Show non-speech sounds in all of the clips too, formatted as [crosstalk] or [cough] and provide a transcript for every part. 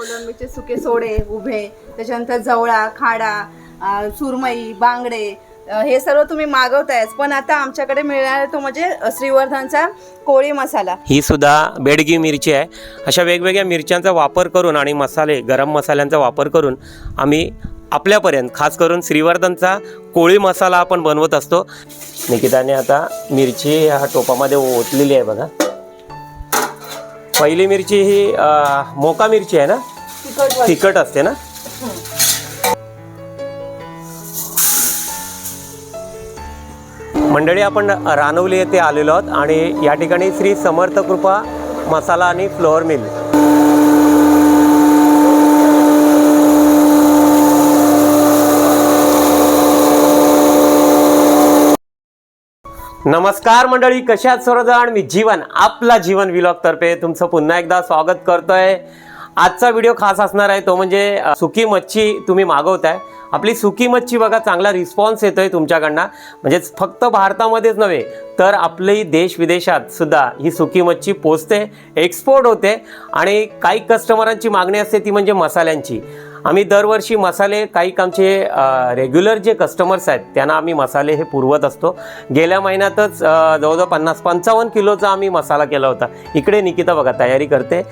कोलंबीचे सुके सोडे उभे त्याच्यानंतर जवळा खाडा सुरमई बांगडे हे सर्व तुम्ही मागवतायच पण आता आमच्याकडे मिळणार तो म्हणजे श्रीवर्धनचा कोळी मसाला. ही सुद्धा बेडगी मिरची आहे. अशा वेगवेगळ्या मिरच्यांचा वापर करून आणि मसाले गरम मसाल्यांचा वापर करून आम्ही आपल्यापर्यंत खास करून श्रीवर्धनचा कोळी मसाला आपण बनवत असतो. निकिताने आता मिरची ह्या टोपामध्ये ओतलेली आहे बघा. पहिली मिरची ही अं, मोका मिरची आहे ना? तिखट वाली. तिखट असते ना? मंडळी आपण रानवली येथे आलेलो आहोत आणि या ठिकाणी श्री समर्थ कृपा मसाला आणि फ्लोअर मिल. नमस्कार मंडळी कशात सर्वजण? मी जीवन आपला जीवन विलॉग तर्फे तुमचं पुन्हा एकदा स्वागत करतोय. आजचा व्हिडिओ खास असणार आहे तो म्हणजे सुकी मच्छी तुम्ही मागवताय. आपली सुकी मच्छी बघा चांगला रिस्पॉन्स येतोय तुमच्याकडनं. म्हणजेच फक्त भारतामध्येच नव्हे तर आपली देश विदेशात सुद्धा ही सुकी मच्छी पोचते एक्सपोर्ट होते. आणि काही कस्टमरांची मागणी असते ती म्हणजे मसाल्यांची. आम्ही दरवर्षी मसाले काही आमचे रेग्युलर जे कस्टमर्स आहेत त्यांना आम्ही मसाले हे पुरवत असतो. गेल्या महिन्यातच जवळजवळ पन्नास पंचावन्न किलोचा आम्ही मसाला केला होता. इकडे निकिता बघा तयारी करते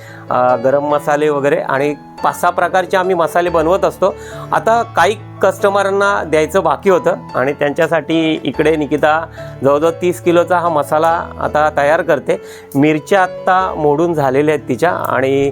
गरम मसाले वगैरे आणि पाच सहा प्रकारचे आम्ही मसाले बनवत असतो. आता काही कस्टमरांना द्यायचं बाकी होतं आणि त्यांच्यासाठी इकडे निकिता जवळजवळ तीस किलोचा हा मसाला आता तयार करते. मिरच्या आत्ता मोडून झालेल्या आहेत तिच्या आणि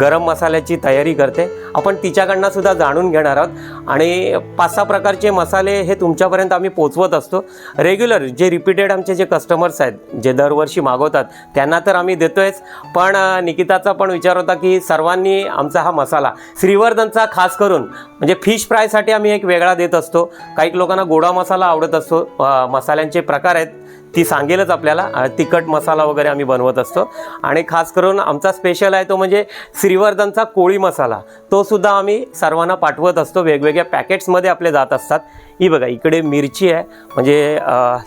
गरम मसाल्याची तयारी करते. आपण तिच्याकडनं सुद्धा जाणून घेणार आहोत. आणि पाच सहा प्रकारचे मसाले हे तुमच्यापर्यंत आम्ही पोचवत असतो. रेग्युलर जे रिपीटेड आमचे जे कस्टमर्स आहेत जे दरवर्षी मागवतात त्यांना तर आम्ही देतोयच. पण निकिताचा पण विचार होता की सर्वांनी आमचा हा मसाला. श्रीवर्धनचा खास करून म्हणजे फिश फ्रायसाठी आम्ही एक वेगळा देत असतो. काही लोकांना गोडा मसाला आवडत असतो. मसाल्यांचे प्रकार आहेत ती सांगेलच आपल्याला. तिखट मसाला वगैरे आम्ही बनवत असतो. आणि खास करून आमचा स्पेशल आहे तो म्हणजे श्रीवर्धनचा कोळी मसाला. तो सुद्धा आम्ही सर्वांना पाठवत असतो. वेगवेगळ्या पॅकेट्समध्ये आपले जात असतात. ही बघा इकडे मिरची आहे. म्हणजे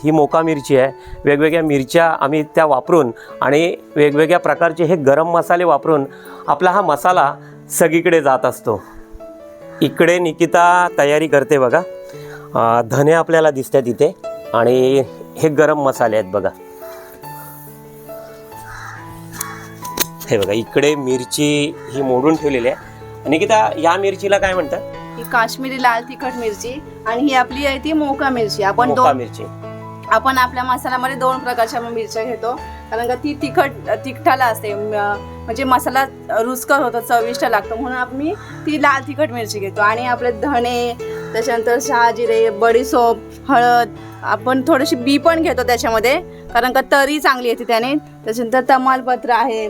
ही मोका मिरची आहे. वेगवेगळ्या मिरच्या आम्ही त्या वापरून आणि वेगवेगळ्या प्रकारचे हे गरम मसाले वापरून आपला हा मसाला सगळीकडे जात असतो. इकडे निकिता तयारी करते बघा. धने आपल्याला दिसतात इथे आणि हे गरम मसाले आहेत बघा. हे बघा इकडे मिरची ही मोडून ठेवलेली आहे. निकिता या मिरचीला काय म्हणतात? ही काश्मीरी लाल तिखट मिरची आणि ही आपली आहे ती मोका मिरची. आपण मोका दोन मिरची. आपण आपल्या मसाल्यामध्ये दोन प्रकारच्या मिरच्या घेतो. कारण का ती तिखट तिखटाला असते. म्हणजे मसाला रुचकर होतो चविष्ट लागतो. म्हणून आम्ही ती लाल तिखट मिरची घेतो. आणि आपले धणे त्याच्यानंतर शहाजिरे बडीसोप हळद आपण थोडीशी बी पण घेतो त्याच्यामध्ये. कारण का तरी चांगली येते त्याने. त्याच्यानंतर तमालपत्र आहे.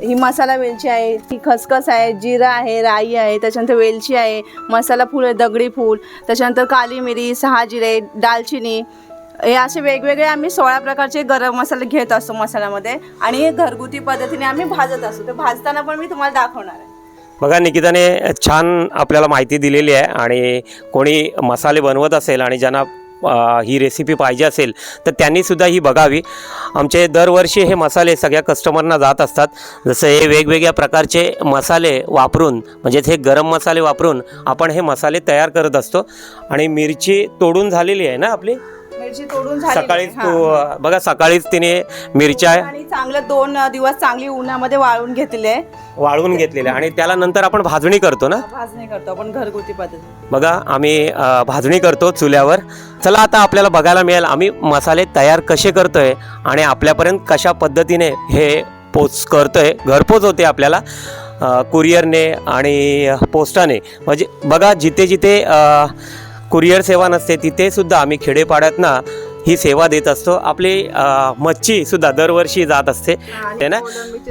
ही मसाला वेलची आहे. ती खसखस आहे जिरा आहे राई आहे त्याच्यानंतर वेलची आहे मसाला फूल आहे दगडी फूल. त्याच्यानंतर काली मिरी सहा जिरे दालचिनी हे असे वेगवेगळे आम्ही सोळा प्रकारचे गरम मसाले घेत असतो मसाल्यामध्ये. आणि हे घरगुती पद्धतीने आम्ही भाजत असतो. ते भाजताना पण मी तुम्हाला दाखवणार आहे. बघा निकिताने छान आपल्याला माहिती दिलेली आहे आणि कोणी मसाले बनवत असेल आणि ज्यांना ही रेसिपी पाहिजे असेल तर त्यांनीसुद्धा ही बघावी. आमचे दरवर्षी हे मसाले सगळ्या कस्टमरना जात असतात. जसं हे वेगवेगळ्या प्रकारचे मसाले वापरून म्हणजेच हे गरम मसाले वापरून आपण हे मसाले तयार करत असतो. आणि मिरची तोडून झालेली आहे ना आपली? मिरची तोडून झाली सकाळीच तू बघा सकाळीच तिने मिरच्या आणि चांगलं दोन दिवस चांगली उन्हामध्ये वाळून घेतलेले आहे वाळवून घेतलेल्या आणि त्याला नंतर आपण भाजणी करतो ना? भाजणी करतो आपण घरगुती पद्धती बघा आम्ही अ, भाजणी करतो चुल्यावर. चला आता आपल्याला बघायला मिळेल आम्ही मसाले तयार कसे करतोय आणि आपल्यापर्यंत कशा पद्धतीने हे पोच करतोय. घरपोच होते आपल्याला अ, कुरिअरने आणि पोस्टाने. म्हणजे बघा जिथे जिथे अ, कुरिअर सेवा नसते तिथे सुद्धा आम्ही खेडेपाड्यातनं ही सेवा देत असतो. आपली मच्छी सुद्धा दरवर्षी जात असते. ना?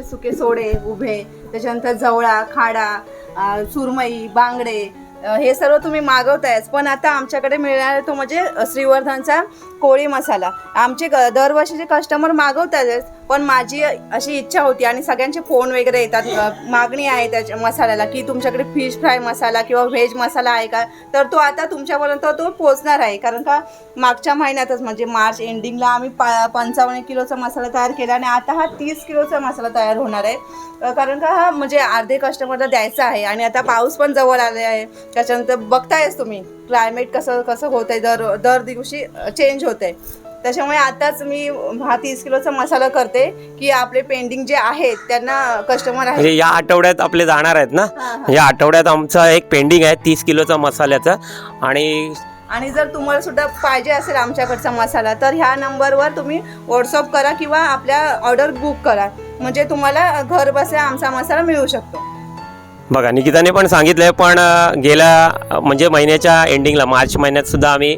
सुके सोडे उभे त्याच्यानंतर जवळा खाडा सुरमई बांगडे हे सर्व तुम्ही मागवतायच पण आता आमच्याकडे मिळणार तो म्हणजे श्रीवर्धनचा कोळी मसाला. आमचे दरवर्षीचे कस्टमर मागवतायच पण माझी अशी इच्छा होती आणि सगळ्यांचे फोन वगैरे येतात मागणी आहे त्याच्या मसाल्याला की तुमच्याकडे फिश फ्राय मसाला किंवा व्हेज मसाला आहे का? तर तो आता तुमच्यापर्यंत तो पोहोचणार आहे. कारण का मागच्या महिन्यातच म्हणजे मार्च एंडिंगला आम्ही पा पंचावन्न किलोचा मसाला तयार केला आणि आता हा तीस किलोचा मसाला तयार होणार आहे. कारण का हा म्हणजे अर्धे कस्टमरला द्यायचा आहे आणि आता पाऊस पण जवळ आले आहे. त्याच्यानंतर बघतायच तुम्ही क्लायमेट कसं कसं होत आहे दर दर दिवशी चेंज होत आहे त्याच्यामुळे आताच मी हा तीस किलोचा मसाला करते की आपले पेंडिंग जे आहेत त्यांना कस्टमर आहे म्हणजे या आठवड्यात आपले जाणार आहेत ना. या आठवड्यात आमचा एक पेंडिंग आहे तीस किलोचा मसाल्याचा. आणि आणि जर तुम्हाला सुद्धा पाहिजे असेल आमच्याकडचा मसाला तर ह्या नंबरवर तुम्ही व्हॉट्सअप करा किंवा आपल्या ऑर्डर बुक करा. म्हणजे तुम्हाला घर बसल्या आमचा मसाला मिळू शकतो. बघा निकिताने पण सांगितलं आहे पण गेल्या म्हणजे महिन्याच्या एंडिंगला मार्च महिन्यात सुद्धा आम्ही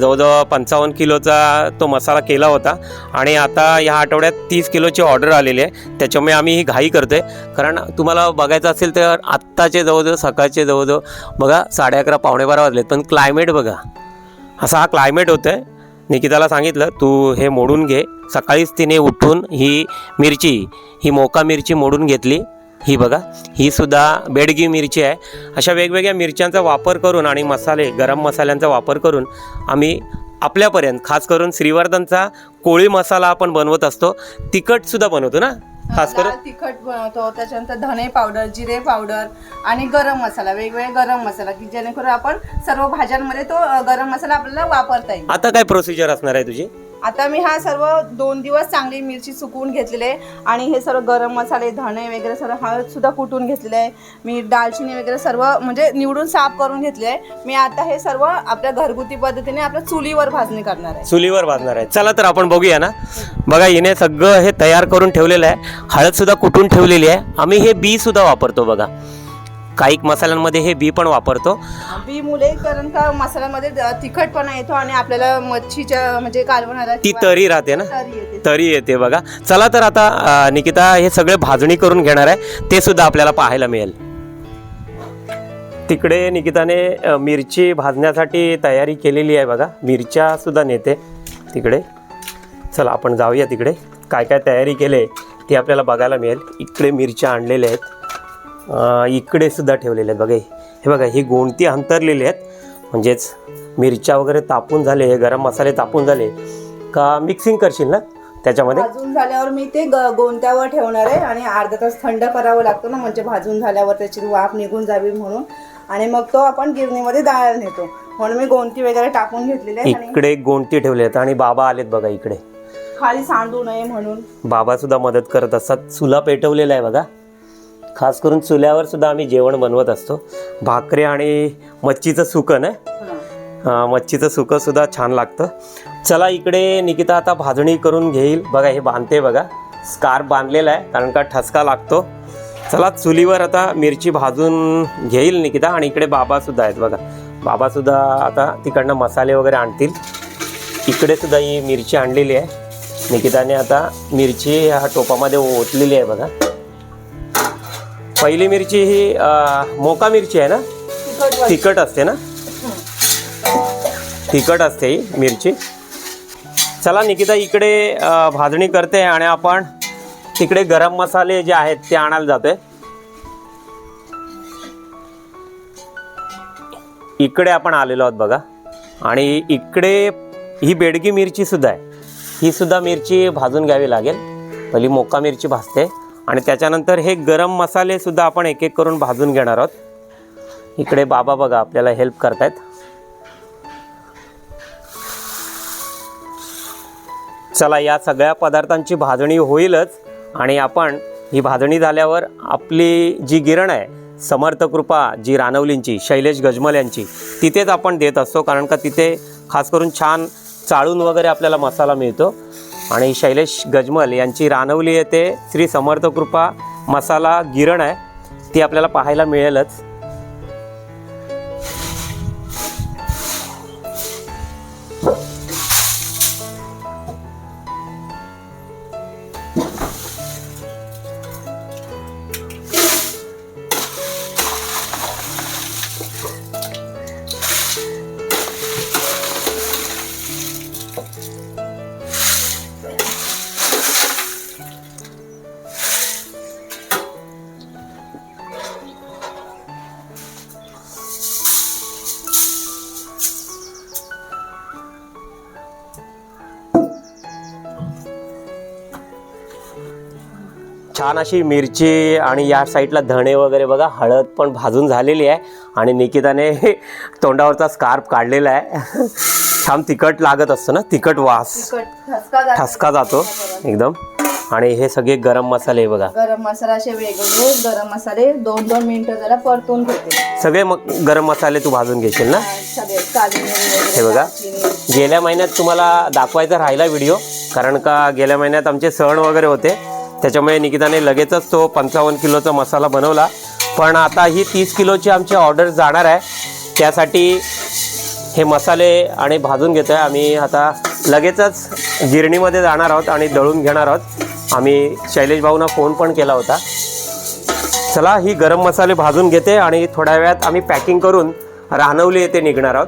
जवळजवळ पंचावन्न किलोचा तो मसाला केला होता. आणि आता ह्या आठवड्यात तीस किलोची ऑर्डर आलेली आहे. त्याच्यामुळे आम्ही ही घाई करतोय. कारण तुम्हाला बघायचं असेल तर आत्ताचे जवळजवळ सकाळचे जवळजवळ बघा साडे अकरा पावणे बारा वाजलेत. पण क्लायमेट बघा. असा हा क्लायमेट होतं आहे निकिताला सांगितलं तू हे मोडून घे. सकाळीच तिने उठून ही मिरची ही मोका मिरची मोडून घेतली. ही बघा ही सुद्धा बेडगी मिरची आहे. अशा वेगवेगळ्या मिरच्यांचा वापर करून आणि मसाले गरम मसाल्यांचा वापर करून आम्ही आपल्यापर्यंत खास करून श्रीवर्धनचा कोळी मसाला आपण बनवत असतो तिखटसुद्धा बनवतो ना? खास करून? तिखट बनवतो त्याच्यानंतर धने पावडर जिरे पावडर आणि गरम मसाला वेगवेगळे गरम मसाला की जेणेकरून आपण सर्व भाज्यांमध्ये तो गरम मसाला आपल्याला वापरता येईल. आता काय प्रोसिजर असणार आहे तुझी? आता मी हा सर्व दोन दिवस चांगली मिरची सुकवून घेतलेली आहे. आणि हे सर्व गरम मसाले धणे वगैरे सर्व हळद सुद्धा कुटून घेतलेले आहे. मी दालचिनी वगैरे सर्व म्हणजे निवडून साफ करून घेतले आहे. मी आता हे सर्व आपल्या घरगुती पद्धतीने आपल्या चुलीवर भाजणी करणार आहे. चुलीवर भाजणार आहे. चला तर आपण बघूया ना. बघा हिने सगळं हे तयार करून ठेवलेलं आहे. हळद सुद्धा कुटून ठेवलेली आहे. आम्ही हे बी सुद्धा वापरतो बघा. काही मसाल्यांमध्ये हे बी पण वापरतो. बी मुले कारण का मसाल्यामध्ये तिखटपणा येतो आणि आपल्याला मच्छीच्या म्हणजे कालवणाला ती तरी राहते ना? तरी येते. बघा. चला तर आता निकिता हे सगळे भाजणी करून घेणार आहे. ते सुद्धा आपल्याला पाहायला मिळेल. तिकडे निकिताने मिरची भाजण्यासाठी तयारी केलेली आहे बघा. मिरच्या सुद्धा नेते तिकडे. चला आपण जाऊया तिकडे. काय काय तयारी केले ते आपल्याला बघायला मिळेल. इकडे मिरच्या आणलेल्या आहेत. इकडे सुद्धा ठेवलेले आहेत बघा. हे बघा ही गोणती अंतरलेली आहेत. म्हणजेच मिरच्या वगैरे तापून झाले हे गरम मसाले तापून झाले का मिक्सिंग करशील ना त्याच्यामध्ये? भाजून झाल्यावर मी ते गोंत्यावर ठेवणार आहे आणि अर्धा तास थंड करावं लागतं ना म्हणजे भाजून झाल्यावर त्याची वाफ निघून जावी म्हणून. आणि मग तो आपण गिरणीमध्ये डाळ नेतो. म्हणून मी गोंती वगैरे टाकून घेतलेले आहे इकडे गोंटी ठेवले आहेत आणि बाबा आलेत बघा इकडे. खाली सांडू नये म्हणून. बाबा सुद्धा मदत करत असतात. चुला पेटवलेला आहे बघा. खास करून चुल्यावर सुद्धा आम्ही जेवण बनवत असतो. भाकरी आणि मच्छीचं सुकं ना अं, मच्छीचं सुकं सुद्धा छान लागतं. चला इकडे निकिता आता भाजणी करून घेईल. बघा हे बांधते बघा. स्कार्फ बांधलेला आहे कारण का ठसका लागतो. चला चुलीवर आता मिरची भाजून घेईल निकिता आणि इकडे बाबा सुद्धा आहेत बघा. बाबा सुद्धा आता तिकडनं मसाले वगैरे आणतील. इकडे सुद्धा ही मिरची आणलेली आहे. निकिताने आता मिरची ह्या टोपामध्ये ओतलेली आहे बघा. पहिली मिरची ही अं, मोका मिरची आहे ना? तिखट तिखट असते ना? तिखट असते ही मिरची. चला निकिता इकडे अ, भाजणी करते आणि आपण तिकडे गरम मसाले जे आहेत ते आणायला जातोय. इकडे आपण आलेलो आहोत बघा. आणि इकडे ही बेडगी मिरची सुद्धा आहे. ही सुद्धा मिरची भाजून घ्यावी लागेल. पहिली मोका मिरची भाजते. आणि त्याच्यानंतर हे गरम मसालेसुद्धा आपण एक एक करून भाजून घेणार आहोत. इकडे बाबा बघा आपल्याला हेल्प करतायत. चला या सगळ्या पदार्थांची भाजणी होईलच आणि आपण ही भाजणी झाल्यावर आपली जी गिरण आहे समर्थ कृपा जी रानवलींची शैलेश गजमल यांची तिथेच आपण देत असतो कारण का तिथे खास करून छान चाळून वगैरे आपल्याला मसाला मिळतो. आणि शैलेश गजमल यांची रानवली येथे श्री समर्थ कृपा मसाला गिरण आहे. ती आपल्याला पाहायला मिळेलच. छान अशी मिरची आणि या साईडला धणे वगैरे बघा हळद पण भाजून झालेली आहे. आणि निकिताने [laughs] तोंडावरचा स्कार्फ काढलेला आहे. [laughs] छान तिखट लागत असतं ना तिखट वास. ठसका जातो. एकदम. आणि हे सगळे गरम मसाले बघा. गरम मसाला असे वेगवेगळे गरम मसाले दोन दोन मिनिटं जरा परतून घेते. सगळे मग गरम मसाले तू भाजून घेशील ना? हे बघा. गेल्या महिन्यात तुम्हाला दाखवायचा राहिला व्हिडिओ कारण का गेल्या महिन्यात आमचे सण वगैरे होते. त्याच्यामुळे निकिताने लगेचच तो पंचावन्न किलोचा मसाला बनवला. पण आता ही तीस किलोची आमची ऑर्डर जाणार आहे. त्यासाठी हे मसाले आणि भाजून घेतो आहे आम्ही आता लगेचच गिरणीमध्ये जाणार आहोत आणि दळून घेणार आहोत. आम्ही शैलेश भाऊना फोन पण केला होता. चला ही गरम मसाले भाजून घेते आणि थोड्या वेळात आम्ही पॅकिंग करून राहणवली येथे निघणार आहोत.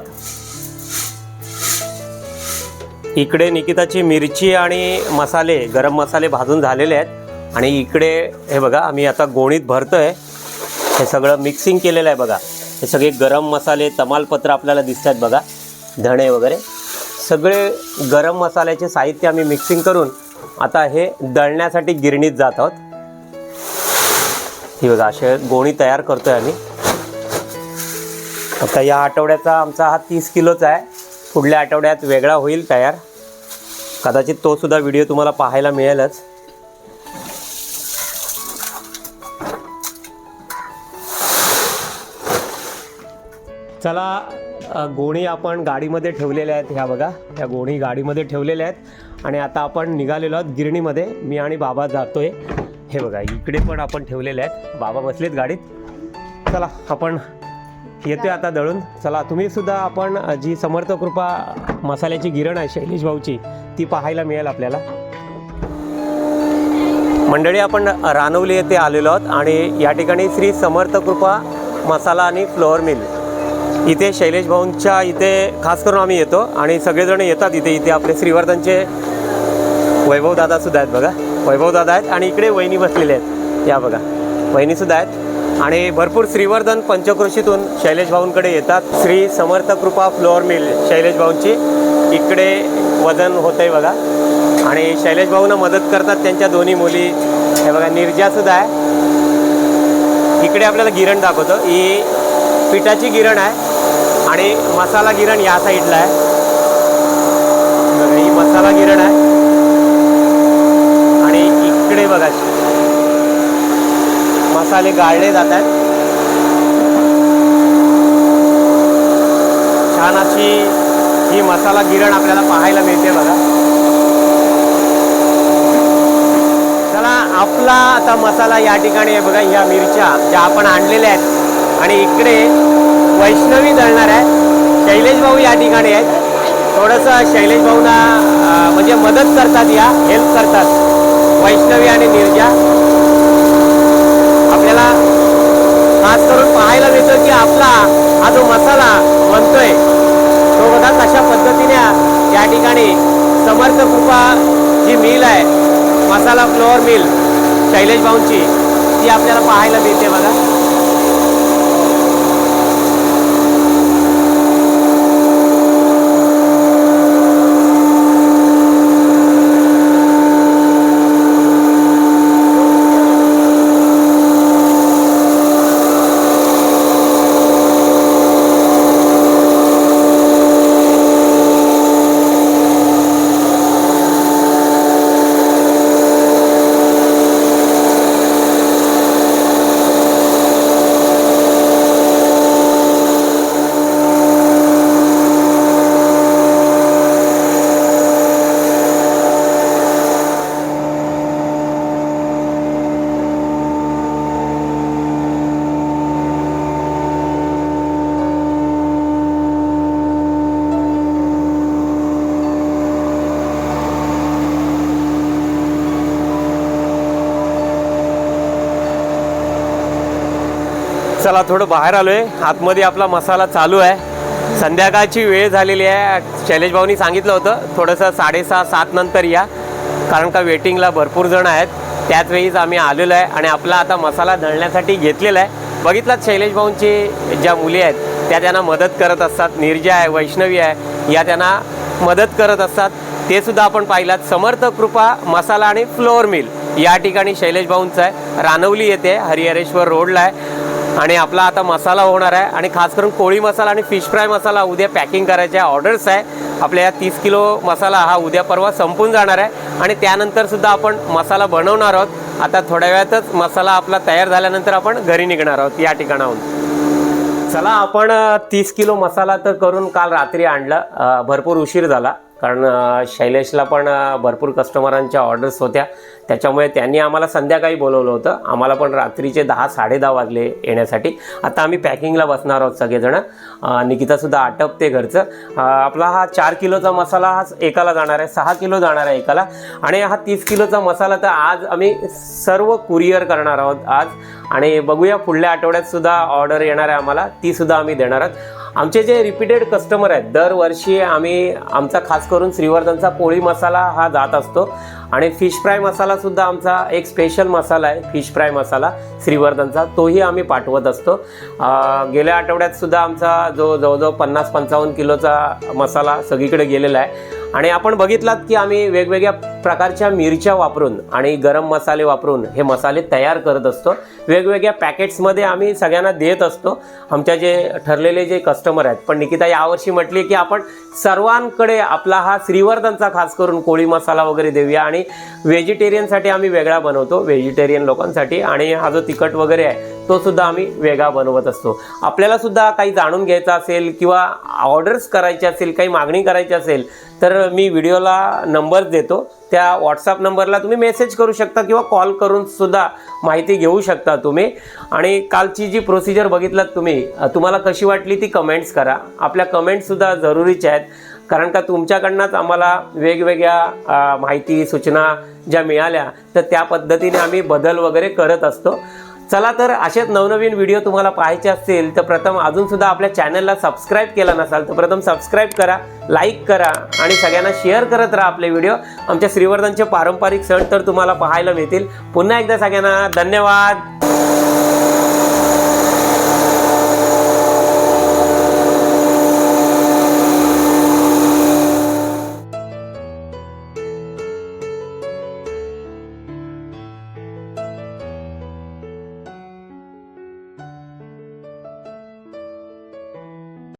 इकडे निकिताची मिरची आणि मसाले गरम मसाले भाजून झालेले आहेत. आणि इकडे हे बघा आम्ही आता गोणीत भरतोय. हे सगळं मिक्सिंग केलेलं आहे बघा. हे सगळे गरम मसाले तमालपत्र आपल्याला दिसत आहेत बघा. धणे वगैरे. सगळे गरम मसाल्याचे साहित्य आम्ही मिक्सिंग करून आता हे दळण्यासाठी गिरणीत जात आहोत. ही बघा असे गोणी तयार करतो आहे आम्ही. आता या आठवड्याचा आमचा हा तीस किलोचा आहे. पुढल्या आठवड्यात वेगळा होईल तयार. कदाचित तोसुद्धा व्हिडिओ तुम्हाला पाहायला मिळेलच. चला गोणी आपण गाडीमध्ये ठेवलेल्या आहेत ह्या बघा. ह्या गोणी गाडीमध्ये ठेवलेल्या आहेत. आणि आता आपण निघालेलो आहोत गिरणीमध्ये. मी आणि बाबा जातोय. हे बघा इकडे पण आपण ठेवलेले आहेत. बाबा बसलेत गाडीत. चला आपण येतोय आता दळून. चला तुम्ही सुद्धा आपण जी समर्थ कृपा मसाल्याची गिरण आहे शैलेश भाऊची ती पाहायला मिळेल आपल्याला. मंडळी आपण रानवली येथे आलेलो आहोत. आणि या ठिकाणी श्री समर्थ कृपा मसाला आणि फ्लोअर मिल. इथे शैलेश भाऊंच्या इथे खास करून आम्ही येतो आणि सगळेजण येतात इथे इथे आपले श्रीवर्धनचे वैभव सुद्धा आहेत बघा. वैभव दादा आहेत आणि इकडे वहिनी बसलेले आहेत. या बघा. वहिनीसुद्धा आहेत. आणि भरपूर श्रीवर्धन पंचकृषीतून शैलेश भाऊंकडे येतात. श्री समर्थ कृपा फ्लोअर मिल शैलेश भाऊंची. इकडे वजन होतंय बघा. आणि शैलेश भाऊंना मदत करतात त्यांच्या दोन्ही मुली. हे बघा निर्जासुद्धा आहे. इकडे आपल्याला गिरण दाखवतो. ही पिठाची गिरण आहे. आणि मसाला गिरण या साईडला आहे. ही मसाला गिरण आहे. आणि इकडे बघा मसाले गाळले जात आहेत. छान अशी ही मसाला गिरण आपल्याला पाहायला मिळते बघा. चला आपला आता मसाला या ठिकाणी आहे बघा ह्या मिरच्या ज्या आपण आणलेल्या आहेत. आणि इकडे वैष्णवी दळणार आहे. शैलेश भाऊ या ठिकाणी आहेत. थोडंसं शैलेश भाऊना म्हणजे मदत करतात या हेल्प करतात. वैष्णवी आणि निर्जा. आपल्याला खास करून पाहायला मिळतं की आपला हा जो मसाला बनतोय तो बघा कशा पद्धतीने या ठिकाणी समर्थ कृपा जी मिल आहे मसाला फ्लोअर मिल शैलेश भाऊंची ती आपल्याला पाहायला मिळते बघा. मसाला थोडं बाहेर आलोय. आतमध्ये आपला मसाला चालू आहे. संध्याकाळची वेळ झालेली आहे. शैलेश भाऊनी सांगितलं होतं थोडंसं साडेसहा सात नंतर या. कारण का वेटिंगला भरपूर जण आहेत. त्याच वेळीच आम्ही आलेलो आहे आणि आपला आता मसाला दळण्यासाठी घेतलेला आहे. बघितलात शैलेश भाऊंची ज्या मुली आहेत त्या त्यांना मदत करत असतात. निर्जा आहे वैष्णवी आहे या त्यांना मदत करत असतात. ते सुद्धा आपण पाहिलात. समर्थ कृपा मसाला आणि फ्लोअर मिल या ठिकाणी शैलेश भाऊंचं आहे. रानवली येते हरिहरेश्वर रोडला आहे. आणि आपला आता मसाला होणार आहे. आणि खास करून कोळी मसाला आणि फिश फ्राय मसाला उद्या पॅकिंग करायच्या ऑर्डर्स आहे. आपल्या या तीस किलो मसाला हा उद्या परवा संपून जाणार आहे. आणि त्यानंतर सुद्धा आपण मसाला बनवणार आहोत. आता थोड्या वेळातच मसाला आपला तयार झाल्यानंतर आपण घरी निघणार आहोत या ठिकाणाहून. चला आपण तीस किलो मसाला तर करून काल रात्री आणला. भरपूर उशीर झाला. कारण शैलेशला पण भरपूर कस्टमरांच्या ऑर्डर्स होत्या. त्याच्यामुळे त्यांनी आम्हाला संध्याकाळी बोलवलं होतं. आम्हाला पण रात्रीचे दहा साडेदहा वाजले येण्यासाठी. आता आम्ही पॅकिंगला बसणार आहोत सगळेजणं. निकितासुद्धा आटपते घरचं. आपला हा चार किलोचा मसाला हा एकाला जाणार आहे. सहा किलो जाणार आहे एकाला. आणि हा तीस किलोचा मसाला तर आज आम्ही सर्व कुरिअर करणार आहोत आज. आणि बघूया पुढल्या आठवड्यातसुद्धा ऑर्डर येणार आहे आम्हाला. तीसुद्धा आम्ही देणार आहोत. आमचे जे रिपीटेड कस्टमर आहेत दरवर्षी आम्ही आमचा खास करून श्रीवर्धनचा पोळी मसाला हा जात असतो. आणि फिश फ्राय मसाला सुद्धा आमचा एक स्पेशल मसाला आहे फिश फ्राय मसाला श्रीवर्धनचा. तोही आम्ही पाठवत असतो. गेल्या आठवड्यात सुद्धा आमचा जो जवळजवळ पन्नास पंचावन्न किलोचा मसाला सगळीकडे गेलेला आहे. आणि आपण बघितलात की आम्ही वेगवेगळ्या प्रकारच्या मिरच्या वापरून आणि गरम मसाले वापरून हे मसाले तयार करत असतो. वेगवेगळ्या पॅकेट्समध्ये आम्ही सगळ्यांना देत असतो. आमच्या जे ठरलेले जे कस्टमर आहेत. पण निकिता यावर्षी म्हटली की आपण सर्वांकडे आपला हा श्रीवर्धनचा खास करून कोळी मसाला वगैरे देऊया आणि व्हेजिटेरियनसाठी आम्ही वेगळा बनवतो. व्हेजिटेरियन लोकांसाठी आणि हा जो तिखट वगैरे आहे तो सुद्धा आम्ही वेगळा बनवत असतो. आपल्याला सुद्धा काही जाणून घ्यायचं असेल किंवा ऑर्डर्स करायचे असेल काही मागणी करायची असेल तर मी व्हिडिओला नंबर देतो. त्या व्हॉट्सअप नंबरला तुम्ही मेसेज करू शकता किंवा कॉल करून सुद्धा माहिती घेऊ शकता तुम्ही. आणि कालची जी प्रोसिजर बघितलात तुम्ही तुम्हाला कशी वाटली ती कमेंट्स करा. आपल्या कमेंट्ससुद्धा जरुरीच्या आहेत. कारण का तुमच्याकडनंच आम्हाला वेगवेगळ्या माहिती सूचना ज्या मिळाल्या तर त्या पद्धतीने आम्ही बदल वगैरे करत असतो. चला तर असेच नवनवीन व्हिडिओ तुम्हाला पाहायचे असतील तर प्रथम अजून सुद्धा आपल्या चॅनलला सबस्क्राईब केला नसाल तर प्रथम सबस्क्राईब करा लाईक करा आणि सगळ्यांना शेअर करत राहा आपले व्हिडिओ आमच्या श्रीवर्धनचे पारंपरिक सण तर तुम्हाला पाहायला मिळतील. पुन्हा एकदा सगळ्यांना धन्यवाद.